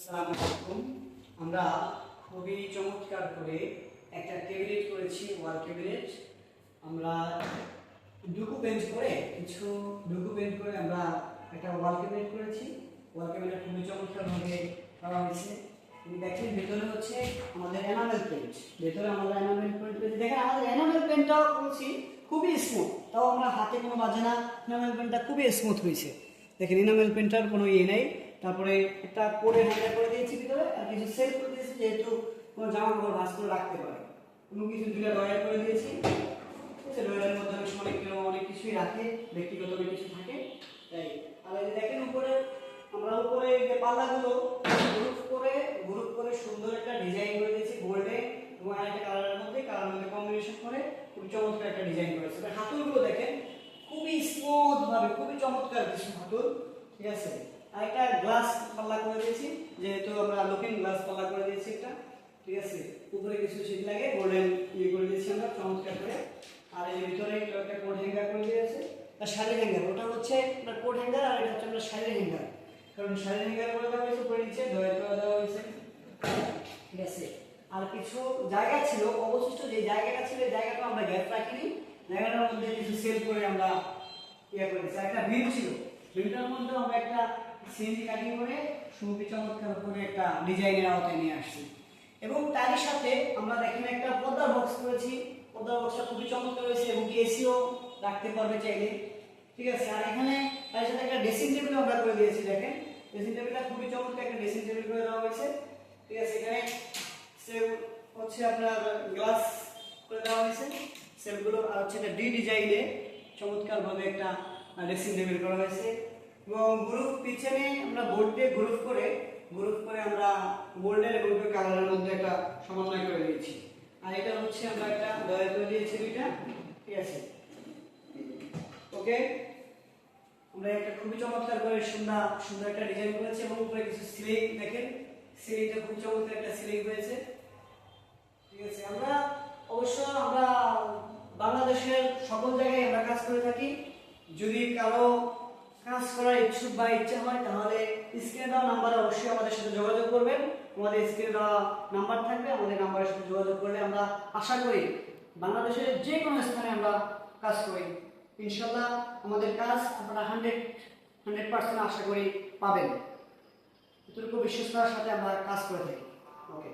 আসসালামু আলাইকুম। আমরা খুবই চমৎকার করে একটা ক্যাবিনেট করেছি ওয়াল ক্যাবিনেট আমরা ডুকু পেন্ট করে, কিছু ডুকু পেন্ট করে আমরা একটা ওয়াল ক্যাবিনেট করেছি। ওয়াল ক্যাবিনেট খুবই চমৎকারভাবে করা হয়েছে। দেখেন, ভেতরে হচ্ছে আমাদের এনামেল পেন্ট ভেতরে আমাদের এনামেল পেন্ট করেছি। দেখেন, আমাদের এনামেল পেন্টটাও করেছি, খুবই স্মুথ তাও আমরা হাতে কোনো বাজে না। এনামেল পেন্টটা খুবই স্মুথ হয়েছে। দেখেন এনামেল পেন্টার কোনো ইয়ে নেই। তারপরে একটা কোডে হ্যান্ডেল করে দিয়েছি ভিতরে, আর কিছু সেল করে দিয়েছি যেহেতু কোনো জামা কাপড় ভাঁজ করে রাখতে পারে। কোনো কিছু দুটা ডয়ার করে দিয়েছি। আছে ডয়ারের মধ্যে অনেক সময় কেউ অনেক কিছুই রাখে, ব্যক্তিগত অনেক কিছু থাকে। তাই, আর এই দেখেন উপরে, আমরা উপরে যে পাল্লাগুলো গ্রুপ করে গ্রুপ করে সুন্দর একটা ডিজাইন করে দিয়েছি গোল্ডে এবং আরেকটা কালারের মধ্যে কালারের মধ্যে কম্বিনেশন করে খুব চমৎকার একটা ডিজাইন করেছে। এবার হাতুলগুলো দেখেন, খুবই স্মুথ ভাবে, খুবই চমৎকার কিছু হাতুর ঠিক আছে? একটা গ্লাস পাল্লা করে দিয়েছি, যেহেতু আমরা লুকিং গ্লাস পাল্লা করে দিয়েছি একটা। ঠিক আছে? উপরে কিছু শীত লাগে গোল্ডেন ইয়ে করে দিয়েছি আমরা, চমৎকার করে। আর এই ভিতরে একটা কোট হ্যাঙ্গার করে দিয়েছে। আর শাড়ি হ্যাঙ্গার ওটা হচ্ছে আপনার কোট হ্যাঙ্গার আর এটা হচ্ছে আমরা শাড়ি হ্যাঙ্গার কারণ শাড়ি হ্যাঙ্গার করে দেওয়া হয়েছে, উপরে নিচে দয়া করে দেওয়া হয়েছে। ঠিক আছে? আর কিছু জায়গা ছিল, অবশিষ্ট যে জায়গাটা ছিল জায়গাটা আমরা গ্যাপ রাখিনি। জায়গাটার মধ্যে কিছু সেল করে আমরা ইয়ে করে দিচ্ছি আর একটা বিল ছিল। বিলটার মধ্যে আমরা একটা সিএনজি কাটিং করে সুবি চমৎকার করে একটা ডিজাইনের আওতায় নিয়ে আসছি। এবং তারই সাথে আমরা দেখেন একটা পর্দার বক্স করেছি। পর্দার বক্সটা খুবই চমৎকার রয়েছে এবং এসিও রাখতে পারবে চাইলে। ঠিক আছে, আর এখানে তার সাথে একটা ড্রেসিং টেবিল আমরা করে দিয়েছি, দেখেন। ড্রেসিং টেবিলটা খুবই চমৎকার একটা ড্রেসিং টেবিল করে দেওয়া হয়েছে। ঠিক আছে, এখানে হচ্ছে আপনার গ্লাস করে দেওয়া হয়েছে। সেলগুলো আর হচ্ছে একটা ডি ডিজাইনে চমৎকারভাবে একটা ড্রেসিং টেবিল করা হয়েছে। গ্রুপ পিছনে আমরা বোর্ড দিয়ে গ্রুপ করে গ্রুপ করে আমরা গোল্ডেন এবং কালারের মধ্যে একটা সমন্বয় করে দিয়েছি আর এটা হচ্ছে আমরা একটা দয়া করে দিয়েছি দুইটা ঠিক আছে? ওকে আমরা একটা খুবই চমৎকার করে সুন্দর সুন্দর একটা ডিজাইন করেছি এবং উপরে কিছু সিলিং দেখেন? সিলিংটা খুব চমৎকার একটা সিলিং হয়েছে। ঠিক আছে, আমরা অবশ্য আমরা বাংলাদেশের সকল জায়গায় আমরা কাজ করে থাকি। যদি কারও কাজ করার ইচ্ছুক বা ইচ্ছা হয়, তাহলে স্ক্রিনে দেওয়া নাম্বারে অবশ্যই আমাদের সাথে যোগাযোগ করবেন। আমাদের স্ক্রিনে দেওয়া নাম্বার থাকবে, আমাদের নাম্বারের সাথে যোগাযোগ করলে আমরা আশা করি বাংলাদেশের যে কোনো স্থানে আমরা কাজ করি। ইনশাল্লাহ আমাদের কাজ আপনারা হান্ড্রেড হান্ড্রেড পার্সেন্ট আশা করি পাবেন। এতটুকু বিশ্বস্ততার সাথে আমরা কাজ করে থাকি। ওকে।